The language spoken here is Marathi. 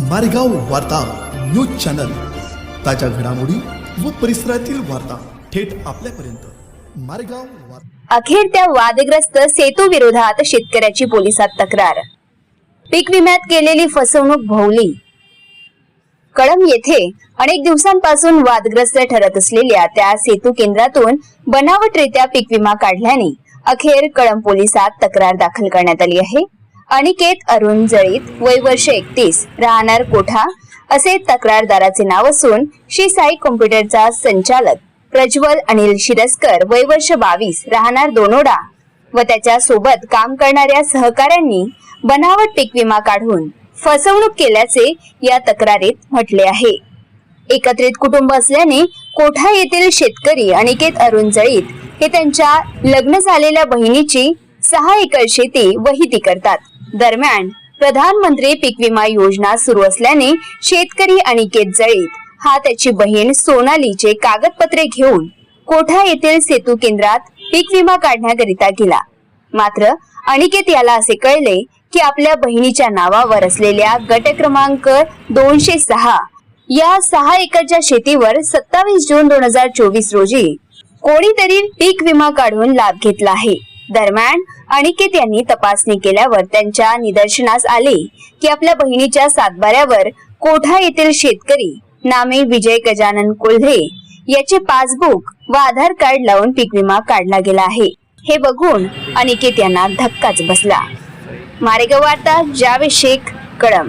मारेगाव वार्ता न्यूज चॅनल. ताज्या घडामोडी व परिसरातील वार्ता थेट आपल्यापर्यंत. मारेगाव अखेर त्या वादग्रस्त सेतू विरोधात शेतकऱ्याची पोलिसात तक्रार. पीक विम्यात केलेली फसवणूक भोवली. कळम येथे अनेक दिवसांपासून वादग्रस्त ठरत असलेल्या त्या सेतू केंद्रातून बनावटरित्या पीक विमा काढल्याने अखेर कळम पोलिसात तक्रार दाखल करण्यात आली आहे. अनिकेत अरुण जळीत वय वर्ष एकतीस राहणार कोठा? असे तक्रारदाराचे नाव असून श्री साई कॉम्प्युटरचा संचालक प्रज्वल अनिल शिरस्कर वय वर्ष बावीस राहणार दोनोडा व त्याच्या सोबत काम करणाऱ्या सहकाऱ्यांनी बनावट पीक विमा काढून फसवणूक केल्याचे या तक्रारीत म्हटले आहे. एकत्रित कुटुंब असल्याने कोठा येथील शेतकरी अनिकेत अरुण जळीत हे त्यांच्या लग्न झालेल्या बहिणीची सहा एकर शेती वहिती करतात. दरम्यान प्रधानमंत्री पीक विमा योजना सुरू असल्याने शेतकरी अनिकेत जळीत. हा त्याची बहीण सोनालीचे कागदपत्रे घेऊन कोठा येथील सेतू केंद्रात पीक विमा काढण्याकरिता गेला. मात्र अनिकेत याला असे कळले की आपल्या बहिणीच्या नावावर असलेल्या गट क्रमांक दोनशे सहा या सहा एकरच्या शेतीवर सत्तावीस जून दोन हजार चोवीस रोजी कोणीतरी पीक विमा काढून लाभ घेतला आहे. दरम्यान अनिकेत यांनी तपासणी केल्यावर त्यांच्या निदर्शनास आले की आपल्या बहिणीच्या सातबाऱ्यावर कोठा येथील शेतकरी नामे विजय गजानन कोल्हे याचे पासबुक व आधार कार्ड लावून पीक विमा काढला गेला आहे. हे बघून अनिकेत यांना धक्काच बसला. मारेगाव वार्ता जावेद शेख कळम